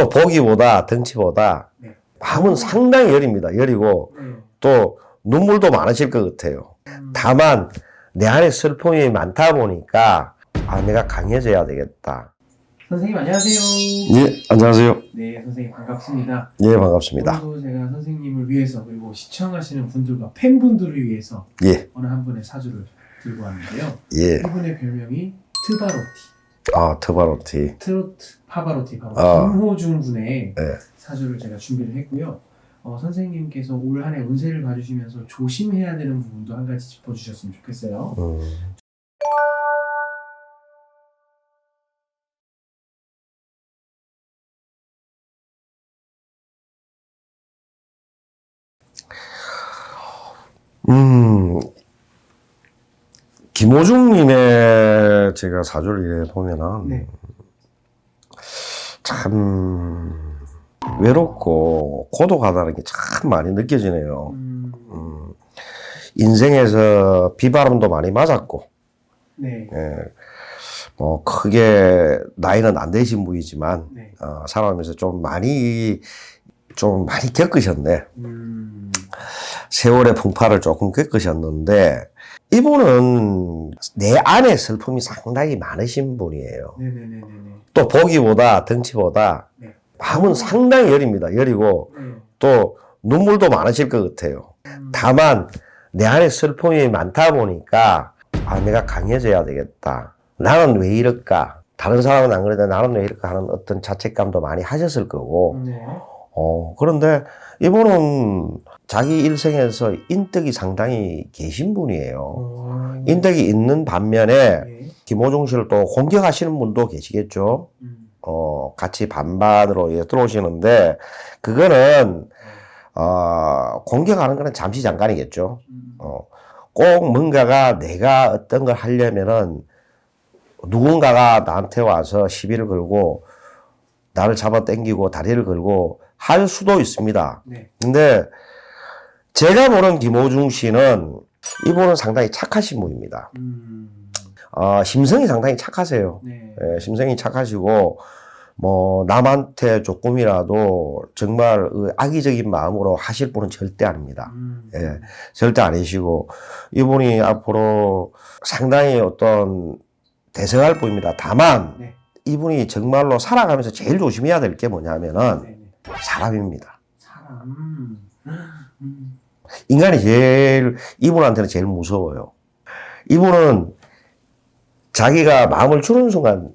또 보기보다 덩치보다 네. 마음은 상당히 여립니다. 여리고 네. 또 눈물도 많으실 것 같아요. 음, 다만 내 안에 슬픔이 많다 보니까 아 내가 강해져야 되겠다. 선생님 안녕하세요. 예, 안녕하세요. 네, 선생님 반갑습니다. 예, 반갑습니다. 오늘도 제가 선생님을 위해서 그리고 시청하시는 분들과 팬분들을 위해서 예, 어느 한 분의 사주를 들고 왔는데요. 예. 이분의 별명이 트바로티, 아, 트바로티. 트로트 파바로티 바로 아. 김호중 군의 네. 사주를 제가 준비를 했고요. 어, 선생님께서 올 한해 운세를 봐주시면서 조심해야 되는 부분도 한 가지 짚어주셨으면 좋겠어요. 음, 음, 김호중님의 제가 사주를 보면은 네. 참 외롭고 고독하다는 게 참 많이 느껴지네요. 음, 음, 인생에서 비바람도 많이 맞았고, 네, 예, 뭐 크게 나이는 안 되신 분이지만 네, 어, 살아가면서 좀 많이 좀 많이 겪으셨네. 음, 세월의 풍파를 조금 겪으셨는데 이분은 내 안에 슬픔이 상당히 많으신 분이에요. 네, 네, 네, 네, 네. 또 보기보다 덩치보다 네. 마음은 상당히 여립니다. 여리고 네. 또 눈물도 많으실 것 같아요. 음, 다만 내 안에 슬픔이 많다 보니까 아 내가 강해져야 되겠다. 나는 왜 이럴까? 다른 사람은 안 그래도 나는 왜 이럴까 하는 어떤 자책감도 많이 하셨을 거고 네. 어 그런데 이분은 자기 일생에서 인덕이 상당히 계신 분이에요. 어, 인덕이 있는 반면에 네. 김호중 씨를 또 공격하시는 분도 계시겠죠. 음, 어 같이 반반으로 예, 들어오시는데 그거는 어 공격하는 거는 잠시 잠깐이겠죠. 음, 어, 꼭 뭔가가 내가 어떤 걸 하려면은 누군가가 나한테 와서 시비를 걸고 나를 잡아 당기고 다리를 걸고 할 수도 있습니다. 네. 근데 제가 보는 김호중 씨는 이분은 상당히 착하신 분입니다. 음, 어, 심성이 상당히 착하세요. 네. 예, 심성이 착하시고 뭐 남한테 조금이라도 정말 그 악의적인 마음으로 하실 분은 절대 아닙니다. 음, 예. 절대 아니시고 이분이 앞으로 상당히 어떤 대성할 분입니다. 다만 네. 이분이 정말로 살아가면서 제일 조심해야 될 게 뭐냐면은 네, 네. 사람입니다. 사람. 음, 인간이 제일 이분한테는 제일 무서워요. 이분은 자기가 마음을 주는 순간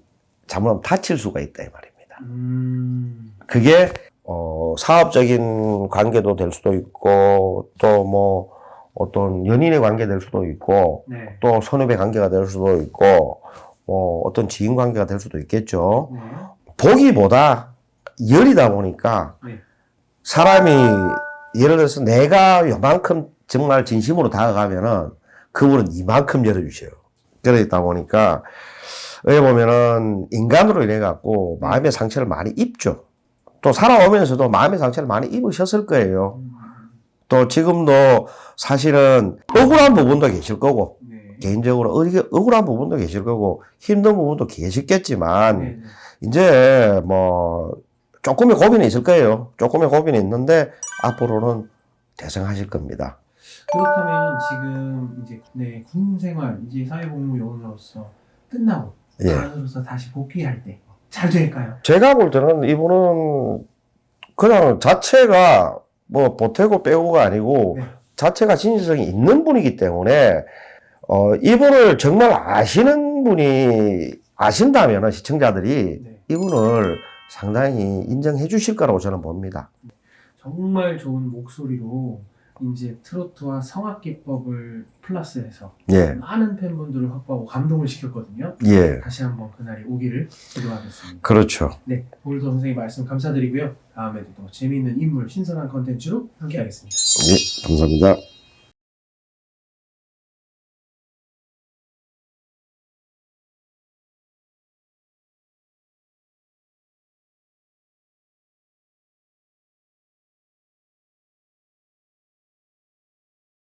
잘못하면 다칠 수가 있다 이 말입니다. 음, 그게 어, 사업적인 관계도 될 수도 있고 또 뭐 어떤 연인의 관계 될 수도 있고 네. 또 선후배 관계가 될 수도 있고 뭐 어떤 지인 관계가 될 수도 있겠죠. 네. 보기보다 열이다 보니까 네. 사람이 예를 들어서 내가 요만큼 정말 진심으로 다가가면은 그분은 이만큼 열어주셔요. 그러다 보니까 여기 보면은 인간으로 인해 갖고 마음의 상처를 많이 입죠. 또 살아오면서도 마음의 상처를 많이 입으셨을 거예요. 음, 또 지금도 사실은 억울한 부분도 계실 거고 네. 개인적으로 억- 억울한 부분도 계실 거고 힘든 부분도 계시겠지만 네, 네. 이제 뭐 조금의 고민이 있을 거예요. 조금의 고민이 있는데 앞으로는 대성하실 겁니다. 그렇다면 지금 이제 네, 군 생활 이제 사회복무 요원으로서 끝나고 예. 간호로서 다시 복귀할 때 잘 될까요? 제가 볼 때는 이분은 그냥 자체가 뭐 보태고 빼고가 아니고 네. 자체가 진실성이 있는 분이기 때문에 어 이분을 정말 아시는 분이 아신다면 시청자들이 네. 이분을 상당히 인정해 주실 거라고 저는 봅니다. 정말 좋은 목소리로 이제 트로트와 성악 기법을 플러스해서 예, 많은 팬분들을 확보하고 감동을 시켰거든요. 예, 다시 한번 그날이 오기를 기도하겠습니다. 그렇죠. 네, 오늘도 선생님 말씀 감사드리고요. 다음에도 또 재미있는 인물, 신선한 컨텐츠로 함께하겠습니다. 예, 감사합니다.